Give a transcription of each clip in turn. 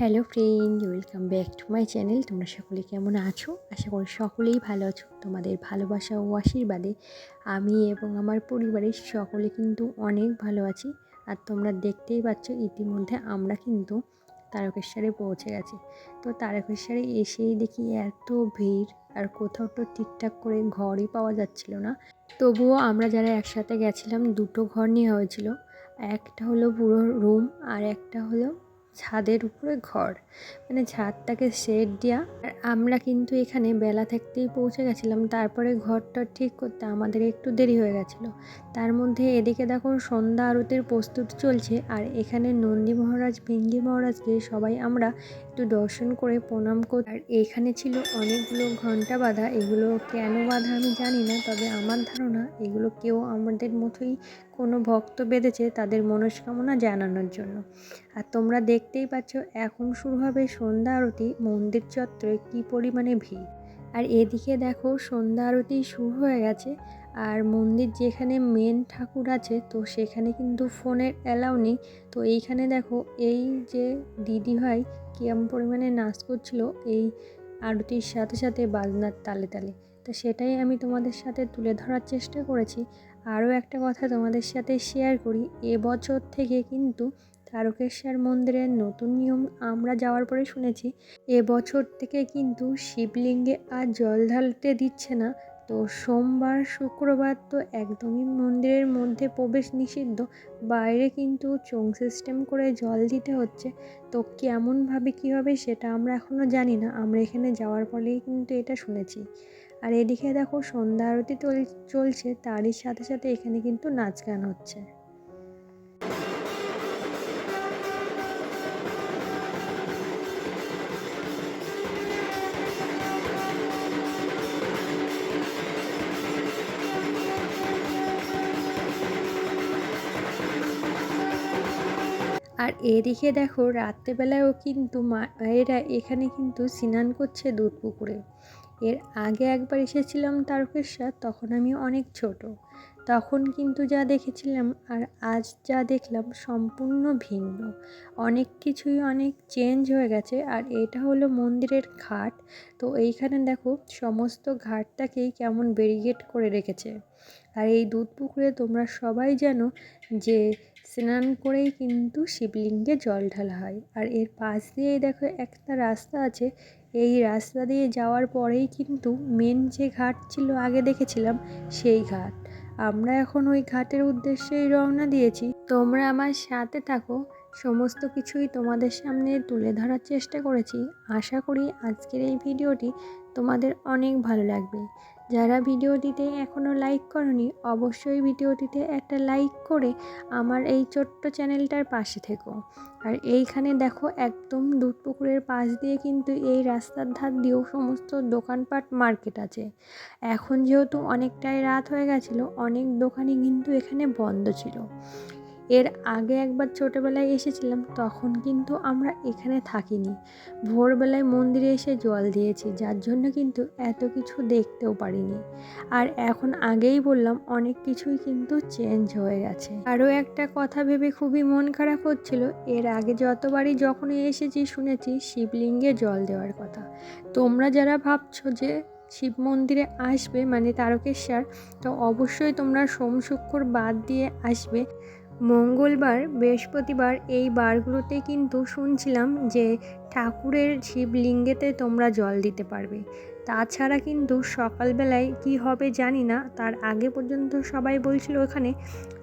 Hello friend, welcome back to my channel. তোমরা সকলে কেমন আছো? আশা করি সকলেই ভালো আছো। তোমাদের ভালোবাসা ও আশীর্বাদে আমি এবং আমার পরিবারের সকলে কিন্তু অনেক ভালো আছি। আর তোমরা দেখতেই পাচ্ছ, ইতিমধ্যে আমরা কিন্তু তারকেশ্বরে পৌঁছে গেছি। তো তারকেশ্বরে এসেই দেখি এত ভিড়, আর কোথাও তো ঠিকঠাক করে ঘরই পাওয়া যাচ্ছিল না। তবুও আমরা যারা একসাথে গেছিলাম, দুটো ঘর নেওয়া হয়েছিল। একটা হলো পুরো রুম, আর একটা হলো ছাদের উপরে ঘর। মানে ছাদটাকে শেড দেওয়া আর আমরা কিন্তু এখানে বেলা থাকতেই পৌঁছে গেছিলাম। তারপরে ঘরটা ঠিক করতে আমাদের একটু দেরি হয়ে গেছিল। তার মধ্যে এদিকে দেখো সন্ধ্যা আরতির প্রস্তুতি চলছে। আর এখানে নন্দী মহারাজ ভেঙ্গি মহারাজকে সবাই আমরা একটু দর্শন করে প্রণাম করি আর এখানে ছিল অনেকগুলো ঘণ্টা বাঁধা। এগুলো কেন বাঁধা আমি জানি না, তবে আমার ধারণা এগুলো কেউ আমাদের মতোই কোনো ভক্ত বেঁধেছে তাদের মনস্কামনা জানানোর জন্য। আর তোমরা দেখতেই পাচ্ছ, এখন শুরু হবে সন্ধ্যা আরতি, মন্দির চত্বরে কী পরিমাণে ভিড়। আর এদিকে দেখো, সন্ধ্যা আরতি শুরু হয়ে গেছে, আর মন্দির যেখানে মেন ঠাকুর আছে, তো সেখানে কিন্তু ফোনের অ্যালাউ নেই। তো এইখানে দেখো, এই যে দিদি ভাই কিরম পরিমাণে নাচ করছিল, এই আরতির সাথে সাথে বাজনার তালে তালে। তো সেটাই আমি তোমাদের সাথে তুলে ধরার চেষ্টা করেছি। আরও একটা কথা তোমাদের সাথে শেয়ার করি। এবছর থেকে কিন্তু তারকেশ্বর মন্দিরের নতুন নিয়ম আমরা যাওয়ার পরে শুনেছি এবছর থেকে কিন্তু শিবলিঙ্গে আর জল ঢালতে দিচ্ছে না। তো সোমবার, শুক্রবার তো একদমই মন্দিরের মধ্যে প্রবেশ নিষিদ্ধ, বাইরে কিন্তু চোং সিস্টেম করে জল দিতে হচ্ছে। তো কেমনভাবে কী হবে সেটা আমরা এখনও জানি না। আমরা এখানে যাওয়ার ফলেই কিন্তু এটা শুনেছি। আর এদিকে দেখো সন্ধ্যা আরতি চলছে, তারই সাথে সাথে এখানে কিন্তু নাচ গান হচ্ছে। আর এদিকে দেখো রাত্রেবেলায়ও কিন্তু মা মায়েরা এখানে কিন্তু স্নান করছে দুধ পুকুরে। এর আগে একবার এসেছিলাম তারকেশ্বর, তখন আমি অনেক ছোট। তখন কিন্তু যা দেখেছিলাম আর আজ যা দেখলাম সম্পূর্ণ ভিন্ন। অনেক কিছুই অনেক চেঞ্জ হয়ে গেছে আর এটা হলো মন্দিরের ঘাট। তো এইখানে দেখো সমস্ত ঘাটটাকেই কেমন ব্যারিগেড করে রেখেছে। আর এই দুধ পুকুরে তোমরা সবাই জানো যে স্নান করেই কিন্তু শিবলিঙ্গে জল ঢালা হয়। আর এর পাশ দিয়েই দেখো একটা রাস্তা আছে। এই রাস্তা দিয়ে যাওয়ার পরেই কিন্তু মেন যে ঘাট ছিল আগে দেখেছিলাম, সেই ঘাট। আমরা এখন ওই ঘাটের উদ্দেশ্যেই রওনা দিয়েছি। তোমরা আমার সাথে থাকো। সমস্ত কিছুই তোমাদের সামনে তুলে ধরার চেষ্টা করেছি। আশা করি আজকের এই ভিডিওটি তোমাদের অনেক ভালো লাগবে। যারা ভিডিওটিতে এখনও লাইক করনি, অবশ্যই ভিডিওটিতে একটা লাইক করে আমার এই ছোট্ট চ্যানেলটার পাশে থেকো। আর এইখানে দেখো একদম দুধ পুকুরের পাশ দিয়ে কিন্তু এই রাস্তার ধার দিয়েও সমস্ত দোকানপাট মার্কেট আছে। এখন যেহেতু অনেকটাই রাত হয়ে গেছিল, অনেক দোকানই কিন্তু এখানে বন্ধ ছিল। এর আগে একবার ছোটোবেলায় এসেছিলাম, তখন কিন্তু আমরা এখানে থাকিনি। ভোরবেলায় মন্দিরে এসে জল দিয়েছি, যার জন্য কিন্তু এত কিছু দেখতেও পারিনি। আর এখন আগেই বললাম, অনেক কিছুই কিন্তু চেঞ্জ হয়ে গেছে। আরও একটা কথা ভেবে খুবই মন খারাপ হচ্ছিল, এর আগে যতবারই যখনই এসেছি শুনেছি, শিবলিঙ্গে জল দেওয়ার কথা। তোমরা যারা ভাবছ যে শিব মন্দিরে আসবে মানে তারকেশ্বর, তো অবশ্যই তোমরা সোম শুক্র বাদ দিয়ে আসবে। মঙ্গলবার, বৃহস্পতিবার এই বারগুলোতে কিন্তু শুনছিলাম যে ঠাকুরের শিবলিঙ্গেতে তোমরা জল দিতে পারবে। তাছাড়া কিন্তু সকালবেলায় কি হবে জানি না, তার আগে পর্যন্ত সবাই বলছিল ওখানে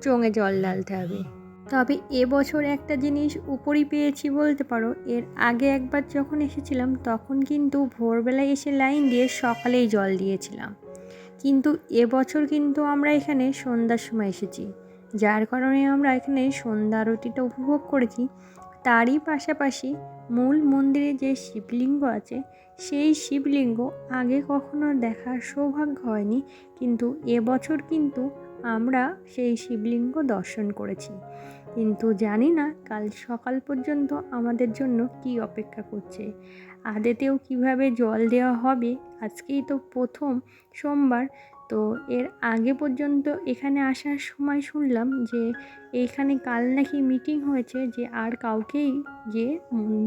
চোঙে জল ঢালতে হবে। তবে এবছর একটা জিনিস উপরই পেয়েছি বলতে পারো, এর আগে একবার যখন এসেছিলাম তখন কিন্তু ভোরবেলায় এসে লাইন দিয়ে সকালেই জল দিয়েছিলাম। কিন্তু এবছর কিন্তু আমরা এখানে সন্ধ্যার সময় এসেছি। যার কারণে আমরা এখানে সন্ধ্যা আরতিটা উপভোগ করেছি। তারই পাশাপাশি মূল মন্দিরে যে শিবলিঙ্গ আছে, সেই শিবলিঙ্গ আগে কখনো দেখার সৌভাগ্য হয়নি, কিন্তু এবছর কিন্তু আমরা সেই শিবলিঙ্গ দর্শন করেছি। কিন্তু জানি না কাল সকাল পর্যন্ত আমাদের জন্য কি অপেক্ষা করছে। আদেতেও কীভাবে জল দেওয়া হবে, আজকেই তো প্রথম সোমবার তো এর আগে পর্যন্ত এখানে আসার সময় শুনলাম যে এইখানে কাল নাকি মিটিং হয়েছে যে আর কাউকেই যে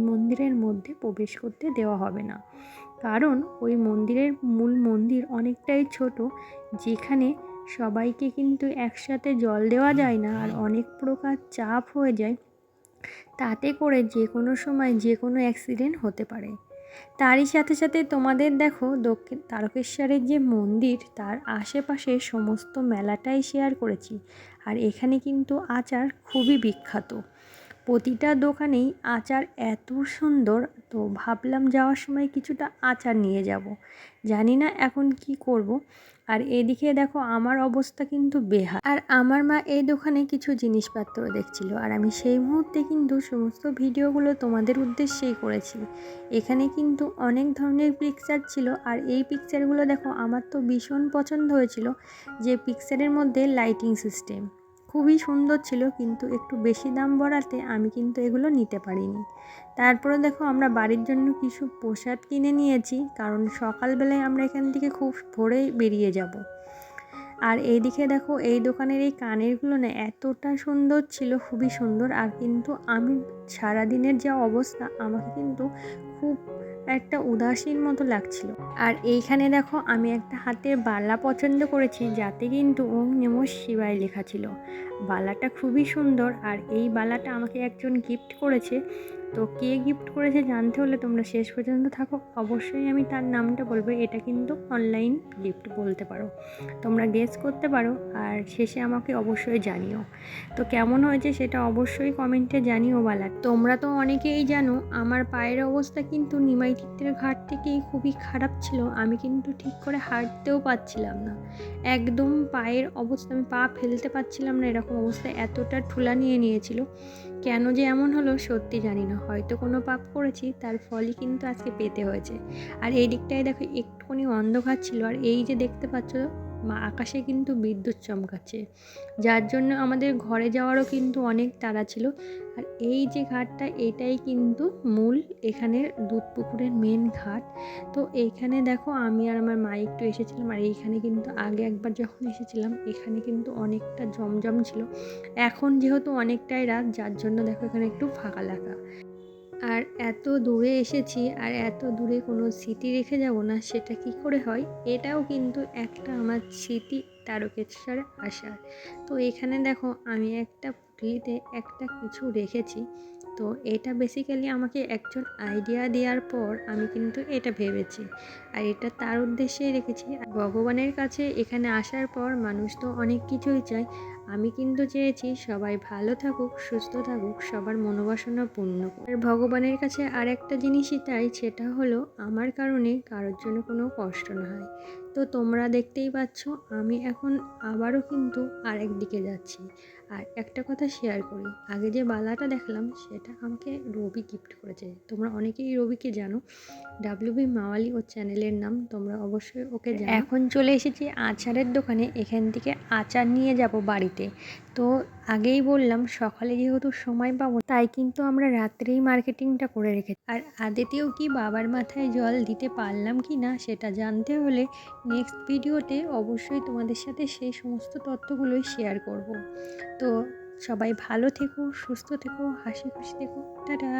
মন্দিরের মধ্যে প্রবেশ করতে দেওয়া হবে না। কারণ ওই মন্দিরের মূল মন্দির অনেকটাই ছোট, যেখানে সবাইকে কিন্তু একসাথে জল দেওয়া যায় না আর অনেক প্রকার চাপ হয়ে যায়। তাতে করে যে কোনো সময় যে কোনো অ্যাক্সিডেন্ট হতে পারে। তারই সাথে সাথে তোমাদের দেখো দক্ষিণ তারকেশ্বরের যে মন্দির, তার আশেপাশে সমস্ত মেলাটাই শেয়ার করেছি। আর এখানে কিন্তু আচার খুবই বিখ্যাত। প্রতিটা দোকানেই আচার এত সুন্দর, তো ভাবলাম যাওয়ার সময় কিছুটা আচার নিয়ে যাব। জানি না এখন কি করব। আর এদিকে দেখো আমার অবস্থা কিন্তু বেহা আর আমার মা এই দোকানে কিছু জিনিসপত্র দেখছিল। আর আমি সেই মুহূর্তে কিন্তু সমস্ত ভিডিওগুলো তোমাদের উদ্দেশ্যেই করেছি। এখানে কিন্তু অনেক ধরনের পিকচার ছিল। আর এই পিকচারগুলো দেখো, আমার তো ভীষণ পছন্দ হয়েছিল যে পিকচারের মধ্যে লাইটিং সিস্টেম খুবই সুন্দর ছিল, কিন্তু একটু বেশি দাম বড়াতে আমি কিন্তু এগুলো নিতে পারিনি। তারপরে দেখো আমরা বাড়ির জন্য কিছু প্রসাদ কিনে নিয়েছি, কারণ সকালবেলায় আমরা এখান থেকে খুব ভোরেই বেরিয়ে যাব। আর এইদিকে দেখো, এই দোকানের এই কানেরগুলো না এতটা সুন্দর ছিল, খুবই সুন্দর। আর কিন্তু আমি সারাদিনের যা অবস্থা, আমাকে কিন্তু খুব একটা উদাসীন মতো লাগছিল। আর এইখানে দেখো, আমি একটা হাতের বালা পছন্দ করেছি, যাতে কিন্তু ওম নেম শিবায় লেখা ছিল। বালাটা খুবই সুন্দর, আর এই বালাটা আমাকে একজন গিফট করেছে। তো কে গিফট করেছে জানতে হলে তোমরা শেষ পর্যন্ত থাকো। অবশ্যই আমি তার নামটা বলব, এটা কিন্তু অনলাইন গিফট বলতে পারো। তোমরা গেস করতে পারো আর শেষে আমাকে অবশ্যই জানিও। তো কেমন হয়েছে সেটা অবশ্যই কমেন্টে জানিও বালা। তোমরা তো অনেকেই জানো, আমার পায়ের অবস্থা কিন্তু নিমাই তীর্থের ঘাট থেকেই খুবই খারাপ ছিল। আমি কিন্তু ঠিক করে হাঁটতেও পারছিলাম না। একদম পায়ের অবস্থা, আমি পা ফেলতে পারছিলাম না, এরকম অবস্থা এতটা ঠুলা নিয়ে নিয়েছিল। কেন যে এমন হলো সত্যি জানি না। হয়তো কোনো পাপ করেছি, তার ফলই কিন্তু আজকে পেতে হয়েছে। আর এই দিকটায় দেখো, একটুখানি অন্ধকার ছিল। আর এই যে দেখতে পাচ্ছ মা আকাশে কিন্তু বিদ্যুৎ চমকাচ্ছে। যার জন্য আমাদের ঘরে যাওয়ারও কিন্তু অনেক তাড়া ছিল। আর এই যে ঘাটটা, এটাই কিন্তু মূল এখানের দুধ পুকুরের মেন ঘাট। তো এইখানে দেখো, আমি আর আমার মা একটু এসেছিলাম। আর এইখানে কিন্তু আগে একবার যখন এসেছিলাম, এখানে কিন্তু অনেকটা জমজম ছিল। এখন যেহেতু অনেকটাই রাত, যার জন্য দেখো এখানে একটু ফাঁকা লাগা। আর এত দূরে এসেছি আর এত দূরে কোনো স্মৃতি রেখে যাব না, সেটা কি করে হয়? এটাও কিন্তু একটা আমার স্মৃতি তারকেশ্বরে আসার তো এখানে দেখো, আমি একটা পুটলিতে একটা কিছু রেখেছি। তো এটা বেসিক্যালি আমাকে একজন আইডিয়া দেওয়ার পর আমি কিন্তু এটা ভেবেছি। আর এটা তার উদ্দেশ্যেই রেখেছি। ভগবানের কাছে এখানে আসার পর মানুষ তো অনেক কিছুই চায়। আমি কিন্তু চেয়েছি সবাই ভালো থাকুক, সুস্থ থাকুক, সবার মনোবাসনা পূর্ণ আর ভগবানের কাছে আর একটা জিনিসই তাই, সেটা হলো আমার কারণে কারোর জন্য কোনো কষ্ট না হয়। তো তোমরা দেখতেই পাচ্ছ আমি এখন আবারও কিন্তু আরেক দিকে যাচ্ছি। আর একটা কথা শেয়ার করি আগে যে বালাটা দেখলাম সেটা আমাকে রবি গিফট করেছে। তোমরা অনেকেই রবিকে জানো ডাব্লিউবি মাওয়ালি ও চ্যানেলের নাম তোমরা অবশ্যই ওকে জানো। এখন চলে এসেছি আচারের দোকানে এখান থেকে আচার নিয়ে যাব বাড়িতে। তো আগেই বললাম সকালে যেহেতু সময় পাবো তাই কিন্তু আমরা রাত্রেই মার্কেটিংটা করে রেখেছি। আর আদেতেও কি বাবার মাথায় জল দিতে পারলাম কি না সেটা জানতে হলে নেক্সট ভিডিওতে অবশ্যই তোমাদের সাথে সেই সমস্ত তথ্যগুলোই শেয়ার করব। তো সবাই ভালো থেকো, সুস্থ থেকো, হাসি খুশি থেকো। টাটা!